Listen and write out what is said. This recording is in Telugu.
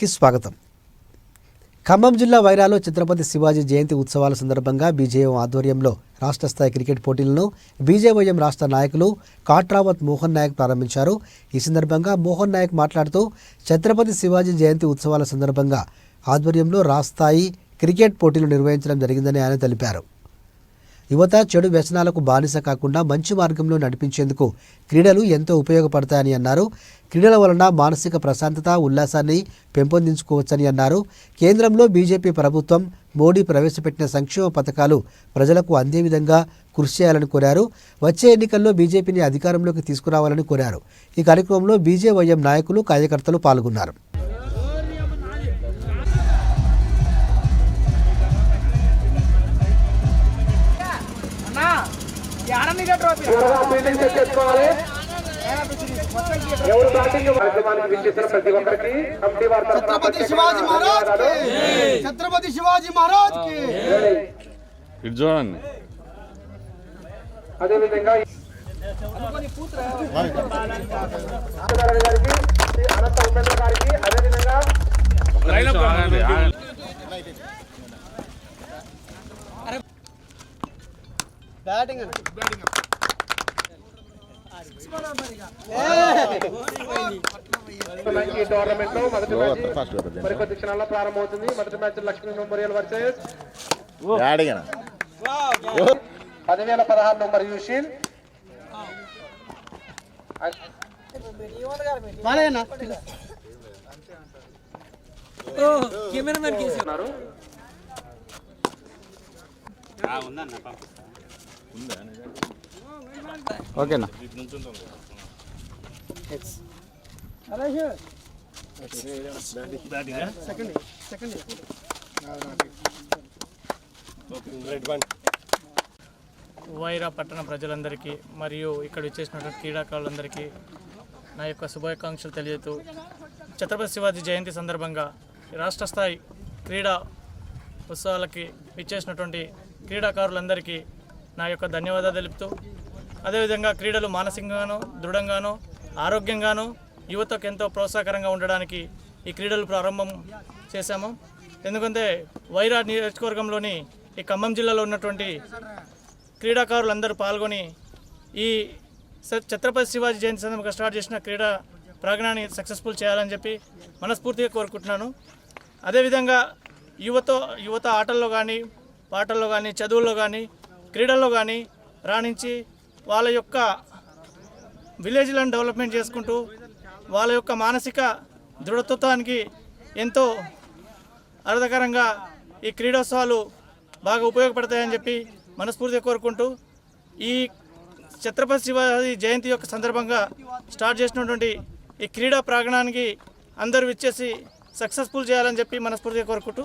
కి స్వాగతం. ఖమ్మం జిల్లా వైరాలో ఛత్రపతి శివాజీ జయంతి ఉత్సవాల సందర్భంగా బీజేఎం ఆధ్వర్యంలో రాష్ట్ర స్థాయి క్రికెట్ పోటీలను బీజేవైఎం రాష్ట్ర నాయకులు కాట్రావత్ మోహన్ నాయక్ ప్రారంభించారు. ఈ సందర్భంగా మోహన్ నాయక్ మాట్లాడుతూ ఛత్రపతి శివాజీ జయంతి ఉత్సవాల సందర్భంగా ఆధ్వర్యంలో రాష్ట్రాయి క్రికెట్ పోటీలు నిర్వహించడం జరిగిందని ఆయన తెలిపారు. యువత చెడు వ్యసనాలకు బానిస కాకుండా మంచి మార్గంలో నడిపించేందుకు క్రీడలు ఎంతో ఉపయోగపడతాయని అన్నారు. క్రీడల వలన మానసిక ప్రశాంతత ఉల్లాసాన్ని పెంపొందించుకోవచ్చని అన్నారు. కేంద్రంలో బీజేపీ ప్రభుత్వం మోడీ ప్రవేశపెట్టిన సంక్షేమ పథకాలు ప్రజలకు అందే విధంగా కృషి చేయాలని కోరారు. వచ్చే ఎన్నికల్లో బీజేపీని అధికారంలోకి తీసుకురావాలని కోరారు. ఈ కార్యక్రమంలో బీజేవైఎం నాయకులు కార్యకర్తలు పాల్గొన్నారు. ధోని ట్రోఫీ ఫీల్డింగ్ తెచ్చేసుకోవాలి ఎవరు బ్యాటింగ్ కార్యక్రమానికి విచ్చేసిన ప్రతి ఒక్కరికి కమిటీ వారి ఛత్రపతి శివాజీ మహారాజ్ ఛత్రపతి శివాజీ మహారాజ్ ఇటు చూడండి అదేవిధంగా గారికి అనంత ఉపేంద్ర గారికి అదేవిధంగా బ్యాటింగ్ ఈ టోర్నమెంట్లో మొదటి మ్యాచ్ మరికొద్ది క్షణాల్లో ప్రారంభమవుతుంది. మొదటి మ్యాచ్ లక్ష్మీ మెమోరియల్ వర్సెస్ పదివేల పదహారు నంబర్ యూషిల్ ఉన్నారు. ఓకేనా? వైరా పట్టణ ప్రజలందరికీ మరియు ఇక్కడ వచ్చేసినటువంటి క్రీడాకారులందరికీ నా యొక్క శుభాకాంక్షలు తెలియజేస్తూ ఛత్రపతి శివాజీ జయంతి సందర్భంగా రాష్ట్ర స్థాయి క్రీడా ఉత్సవాలకి ఇచ్చేసినటువంటి క్రీడాకారులందరికీ నా యొక్క ధన్యవాదాలు తెలుపుతూ అదేవిధంగా క్రీడలు మానసికంగానో దృఢంగానో ఆరోగ్యంగానో యువతకు ఎంతో ప్రోత్సాహకరంగా ఉండడానికి ఈ క్రీడలు ప్రారంభం చేశాము. ఎందుకంటే వైరా నియోజకవర్గంలోని ఈ ఖమ్మం జిల్లాలో ఉన్నటువంటి క్రీడాకారులందరూ పాల్గొని ఈ స- ఛత్రపతి శివాజీ జయంతి సందర్భంగా స్టార్ట్ చేసిన క్రీడా ప్రాంగణాన్ని సక్సెస్ఫుల్ చేయాలని చెప్పి మనస్ఫూర్తిగా కోరుకుంటున్నాను. అదేవిధంగా యువత యువత ఆటల్లో కానీ పాటల్లో కానీ చదువుల్లో కానీ క్రీడల్లో కానీ రాణించి వాళ్ళ యొక్క విలేజ్లను డెవలప్మెంట్ చేసుకుంటూ వాళ్ళ యొక్క మానసిక దృఢత్వానికి ఎంతో అర్థకరంగా ఈ క్రీడోత్సవాలు బాగా ఉపయోగపడతాయని చెప్పి మనస్ఫూర్తిగా కోరుకుంటూ ఈ ఛత్రపతి శివాజీ జయంతి యొక్క సందర్భంగా స్టార్ట్ చేసినటువంటి ఈ క్రీడా ప్రాంగణానికి అందరూ ఇచ్చేసి సక్సెస్ఫుల్ చేయాలని చెప్పి మనస్ఫూర్తిగా కోరుకుంటూ